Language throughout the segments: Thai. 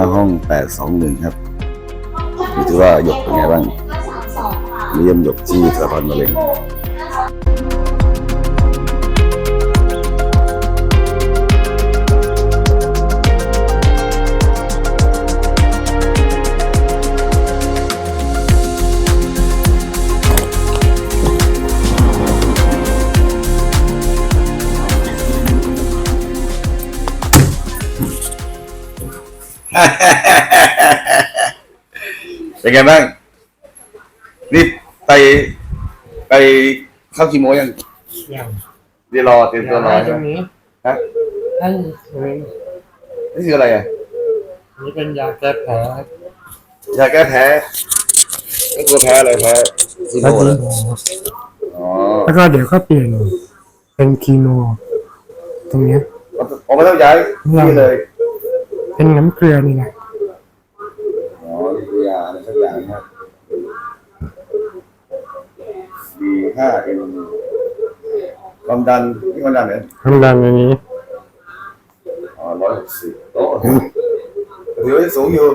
น้าห้อง 821 ครับนี่ถือว่าหยกเป็นไงบ้างมาเยี่ยมหยกที่สถาบันมะเร็ง เป็นไงบ้างนี่ไปไปเข้าคีโมยังอย่างเดี๋ยวรอเตรียมตัวรอตใช่รไหมงนี้ฮะให้เลยนี่คืออะไรอะนี่เป็นยาแก้แพ้ยาแก้แพ้ก็คือแพ้อะไรแพ้ซีโนแล้วเหรคีอโมอ๋อแล้วก็เดี๋ยวก็เปลี่ยนเป็นคีโมตรงเนี้ย ผมไม่ต้องย้ายที่เลย เป็นน้ำเกลือนี่แหละอ๋อนี่คื อยาอะไรสักอย่างนะครับดีห้าเอ็นความดันนี่ความดันเนี่ยความดันอันนี้อ๋อร้อยหกสิบโอ้โหถือว่ายังสูงอยู่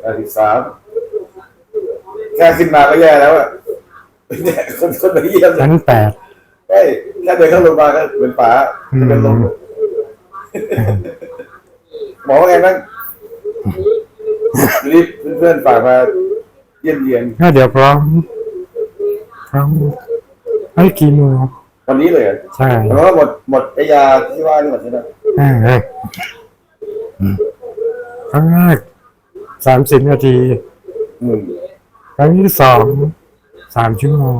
แปดสิบสามแค่ขึ้นมาก็แย่แล้วอะเนี่ยคนคนไปเยี่ยมเนี่ยชั้นแปดเฮ้ยแค่เดินเข้าโรงพยาบาลก็เป็นป๋าจะเป็นลมหมอว่าไงบ้างรีบเพื่อนๆฝากมาเยี่ยมเยียนก็เดี๋ยวพร้อมพร้อมให้คีโมวันนี้เลยเหรอใช่แล้วก็หมดหมดไอ้ยาที่ว่านี่หมดใช่ไหมอ่าครั้งแรกสามสิบนาทีอืมครั้งที่สองสามชั่วโมง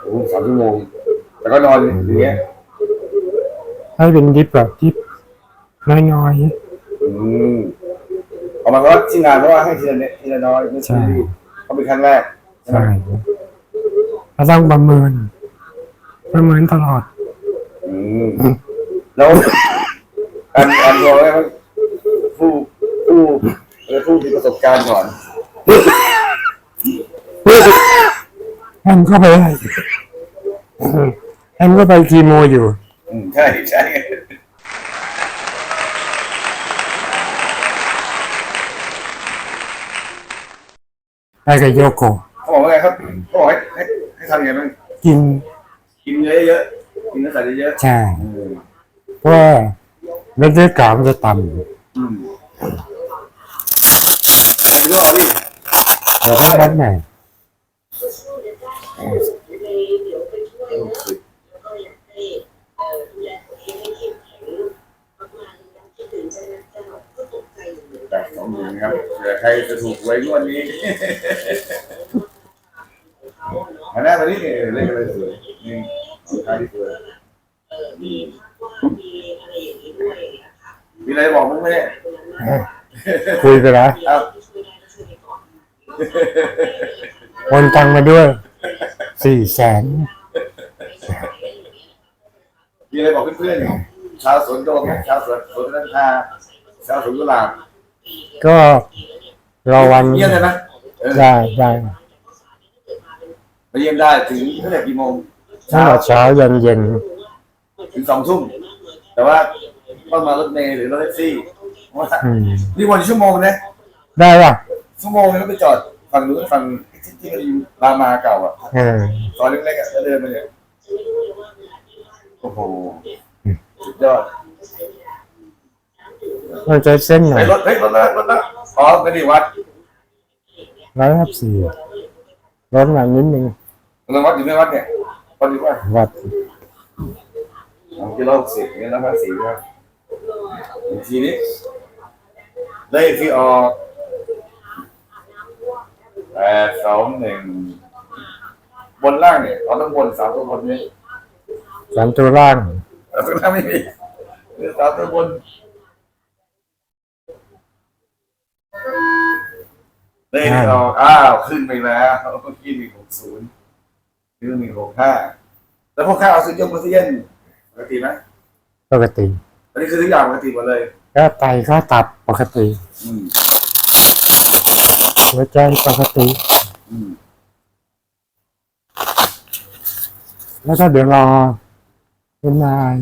โอ้โหสามชั่วโมงแต่ก็นอนอย่างเงี้ยให้เป็นดิฟแบบดิฟน้อยอืม ออกมาก็ที่งานเพราะว่าให้ทีละเน็ตทีละน้อยไม่ใช่รีบเพราะเป็นครั้งแรกๆใช่เราต้องประเมิน ประเมินตลอด อืมแล้วอันอันบอกว่าผู้ผู้เออผู้มีประสบการณ์ก่อนแอมก็ไปแอมก็ไปคีโมอยู่ อืมใช่ใช่ไปกับโยโกะเขาบอกว่าไงครับเขาบอกให้ให้ให้ทำยังไงบ้างกินกินเยอะเยอะๆกินเนื้อสัตว์เยอะใช่ๆอืมเพราะว่าเม็ดเลือดขาวมันจะต่อืมผมก็ดิำแต่ถ้าวัดไหนแต่สอง หมื่นครับเผื่อใครจะถูกไว้งวดนี้อันนั้นวันนี้เนี่ยเล่นอะไรสวยนี่ของท้ายที่สวยมีอะไรบอกมึงไหมเนี่ยคุยไปแล้วเอ้าโอนตังมาด้วยสี่แสนมีอะไรบอกเพื่อนๆชาวสวนโดมชาวสวนสวนนันทาชาวสวนกุหลาบ ก็รอวันเยี่ยมเลยนะเออได้ได้มาเยี่ยมได้ถึงเท่าไหร่กี่โมงตั้งแต่เช้ายันเย็นถึงสองทุ่มแต่ว่าต้องมารถเมล์หรือรถแท็กซี่เพราะว่าอืมนี่วันชั่วโมงนะได้ป่ะชั่วโมงนึงก็ไปจอดฝั่งนู้นฝั่งที่ที่มันอยู่รามาเก่าอะเออ ซอยเล็กๆอะแล้วเดินไปเนี่ยโอ้โหสุดยอด มันจะเส้นหน่อไอ้ยรถเฮ้ยรถละรถละอ๋อไม่ได้วัดร้อยห้าสิบสี่ลดมานิดนึงรถวัดอยู่ในวัดเนี่ยวัดดีกว่าวัดสองกิโลสิบเนี่ยแล้วก็สี่ครับอีกทีนี้เลขที่ออกแปดสองหนึ่งบนล่างเนี่ยเราต้องบนสามตัวบนนี้สามตัวล่างแต่ตัวล่างไม่มีสามตัวบน เลขที่ออกอ้าวขึ้นไปแล้วเมื่อกี้มีหกศูนย์นี่มีหกห้าแล้วพวกข้าเอาซื้อยกมาซื้อเย็นปกติไหมปกติ อันนี้คือทุกอย่างปกติหมดเลยก็ไตก็ตับปกติ อืมหัวใจปกติ อืมแล้วก็เดี๋ยวรอเป็นนาย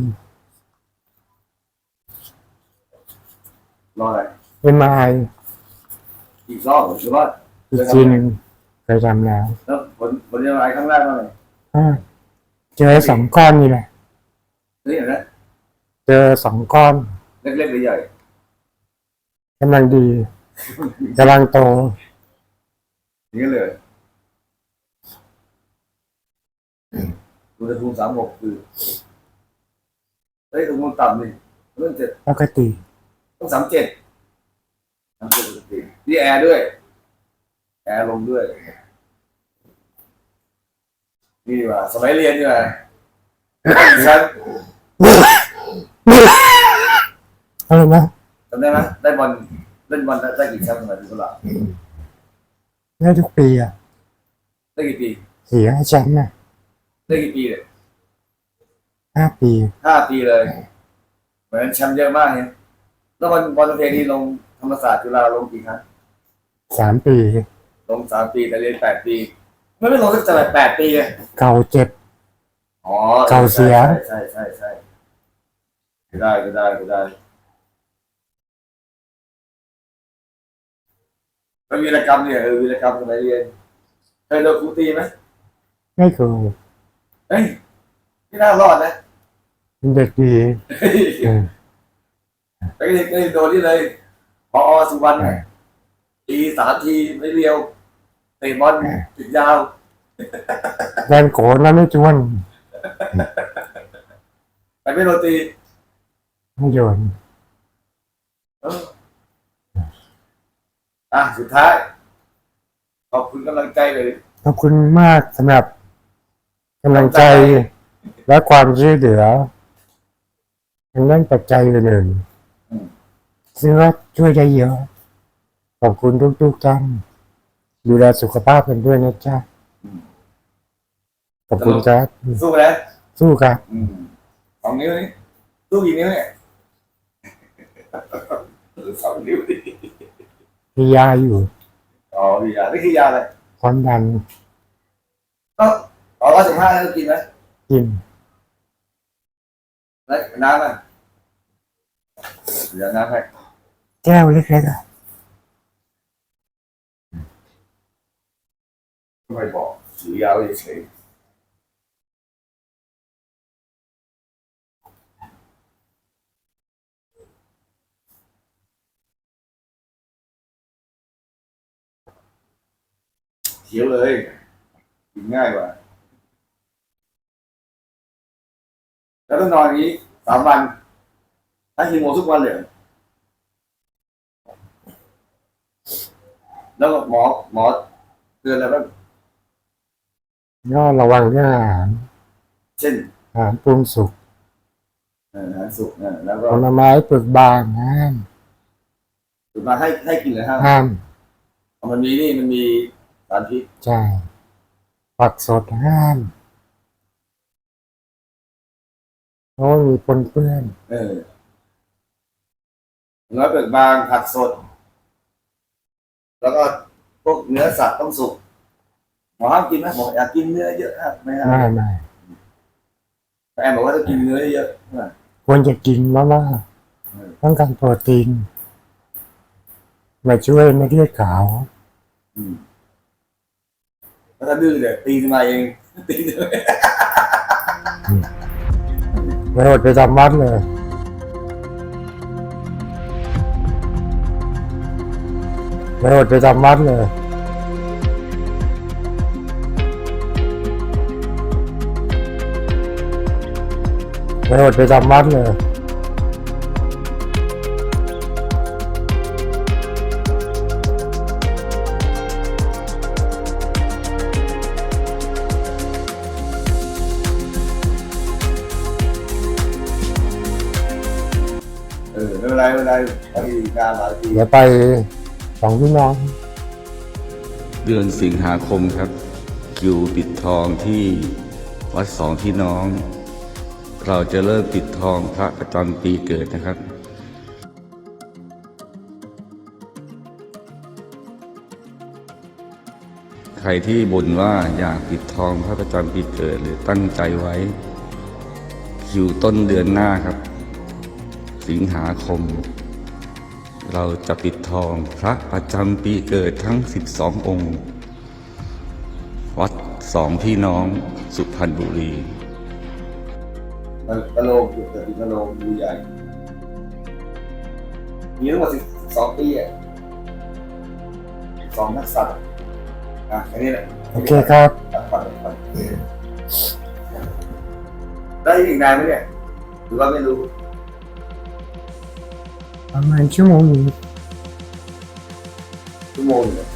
รออะไรเป็นไม้ อีกรอบหรือว่าอีกทีหนึ่งเคยทำแล้ว แล้วผลผลยังไงครั้งแรกว่าไงอ่าเจอสองก้อนนี่แหละนี่เห็นไหมเจอสองก้อน เล็กๆหรือใหญ่กำลังดีกำลังโตอย่างนี้เลยอุณหภูมิสามหกคือเฮ้ยอุณหภูมิต่ำนี่เรื่องเจ็ดปกติต้องสามเจ็ดสามเจ็ด ปกตินี่แอร์ด้วย แอร์ลงด้วย นี่ดีกว่าสมัยเรียนดีกว่าฉันอะไรนะจำได้ไหมได้บอลเล่นบอลได้กี่แชมป์สมัยเป็นกุหลาบได้ทุกปีอะ ได้กี่ปีเสียแชมป์น่ะได้กี่ปีเนี่ยห้าปีห้าปีเลย เหมือนแชมป์เยอะมากเนี่ยแล้วบอลบอลประเพณีลงธรรมศาสตร์จุฬาลงกี่ครั้ง สามปี ลงสามปีแต่เรียนแปดปี ไม่ไม่ลงสักแต่แปดปีเลยเก่าเจ็บ อ๋อเก่าเสีย ใช่ใช่ใช่ใช่ก็ได้ก็ได้ก็ได้แล้ววีรกรรมเนี่ยเออวีรกรรมสมัยเรียนเคยโดนครูตีไหมไม่เคยเฮ้ยไม่น่ารอดนะเป็นเด็กดีเออไอ้เด็กไอ้โดนที่เลยพอสุวรรณน่ะ ตีสามทีไม่เรียวเตะบอลติดยาวแดนโกนแล้วไม่จวนแต่ไม่โดนตีไม่โยนเอออะสุดท้าย ขอบคุณกำลังใจเลย ขอบคุณมากสำหรับกำลังใจและความช่วยเหลือทางด้านปัจจัยอื่นๆซึ่งว่าช่วยได้เยอะ ขอบคุณทุกๆท่านดูแลสุขภาพกันด้วยนะจ๊ะขอบคุณครับ สู้แล้วสู้ครับอืมสองนิ้วนี่สู้กี่นิ้วเนี่ยสองนิ้วดิมียาอยู่อ๋อมียานี่คือยาอะไรความดันก็ต่อร้อยสิบห้าแล้วกินไหมกินแล้วน้ำอะเดี๋ยวน้ำให้แก้วเล็กๆอะ ไม่บอกถือยาวเฉยเขียวเลยกินง่ายกว่าแล้วต้องนอนอย่างนี้สามวันถ้าคีโมทุกวันเลยแล้วก็หมอหมอเตือนอะไรบ้าง ก็ระวังเรื่องอาหารเช่นอาหารปรุงสุกเอ่ออาหารสุกเอ่อแล้วก็ผลไม้เปลือกบางห้ามสุดมาให้ให้กินเลยฮะห้ามมันมีนี่มันมีสารพิษใช่ผักสดห้ามเพราะว่ามีปนเปื้อนเออเนื้อเปลือกบางผักสด แล้วก็พวกเนื้อสัตว์ต้องสุก หมอห้ามกินไหมบอกอยากกินเนื้อเยอะครับไม่ห้ามไม่ไม่แต่แอมบอกว่าถ้ากินเนื้อเยอะใช่ไหมควรจะกินเพราะว่าต้องการโปรตีนมาช่วยในเลือดขาว อืมแล้วถ้าดื้อเดี๋ยวตีขึ้นมาเองตีขึ้นมา ไม่อดไปทำวัดเลยไม่อดไปทำวัดเลย ไม่อดไปทำวัดเลยเออไม่เป็นไรไม่เป็นไรเขามีการหลายปีเดี๋ยวไปสองพี่น้อง เดือนสิงหาคมครับ คิวปิดทองที่วัดสองพี่น้อง เราจะเริ่มปิดทองพระประจำปีเกิดนะครับใครที่บ่นว่าอยากปิดทองพระประจำปีเกิดหรือตั้งใจไว้ คิวต้นเดือนหน้าครับ สิงหาคม เราจะปิดทองพระประจำปีเกิดทั้ง 12 องค์ วัดสองพี่น้องสุพรรณบุรี กะโหลกอยู่แต่เป็นกะโหลกดูใหญ่ มีทั้งหมดสิบสองปีอะสองนักสัตว์อะแค่นี้แหละโอเคครับตัดปัดปัดได้อีกนานไหมเนี่ยหรือว่าไม่รู้ประมาณชั่วโมงหนึงชั่วโมงหนึ่ง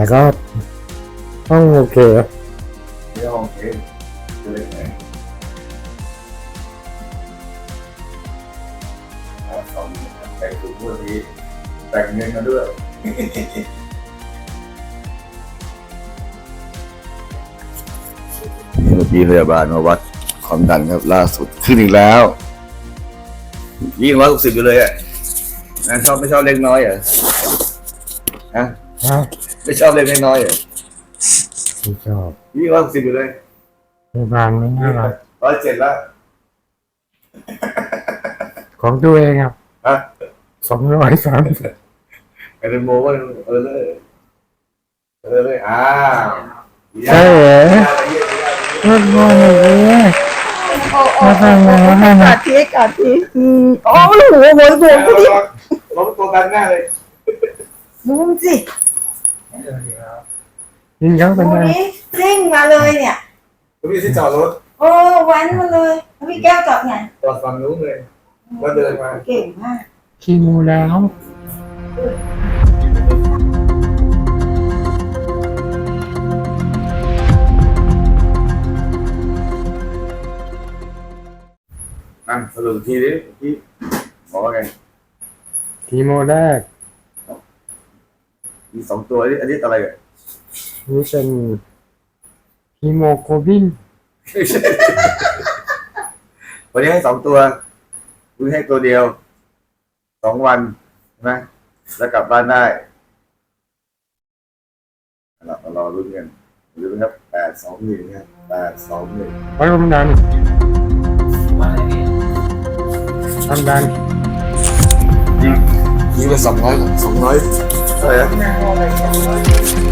แต่ก็ต้องโอเคไม่ต้องโอเคจะเล่นไงอะสองแต่งถูกเมื่อกี้แต่งเงินมาด้วยนี่เมื่อกี้พยาบาลมาวัดความดันครับล่าสุดขึ้นอีกแล้วยี่ร้อยหกสิบอยู่เลยอะนะชอบไม่ชอบเล็กน้อยเหรอฮะฮะ ไม่ชอบเล็กน้อยเหรอไม่ชอบยี่ร้อยหกสิบอยู่เลยพยาบาลไม่น่ารักร้อยเจ็ดแล้วของตัวเองครับฮะสองร้อยสามไอเดนโมก็เออเลยเออเลยอ้าวใช่เหรอก็งงเลยโอ้โอ้มาทำงานมาทำงานกอดทีกอดทีอืมโอ้โหโวยโวยกูดิล้มตัวกันหน้าเลยมุมสิ ยิงเขาเป็นมุมไงนี้ซิ่งมาเลยเนี่ยก็มีที่จอดรถโอ้แว้นมาเลยแล้วพี่แก้วจอดไงจอดฝั่งนู้นเลยก็เดินมาเก่งมากขี้มูแล้วอะสรุปทีนี้พี่บอกว่าไงคีโมแรก มีสองตัวนี่อันนี้อะไรอะนี่เป็นคีโมโกบิน วันนี้ให้สองตัวคุณให้ตัวเดียว สองวันใช่ไหมแล้วกลับบ้านได้เรามารอรุ่นกันหรือครับแปดสองหนึ่งครับแปดสองหนึ่งวัดความดันความดันยิงยิงไปสองร้อยสองร้อย 哎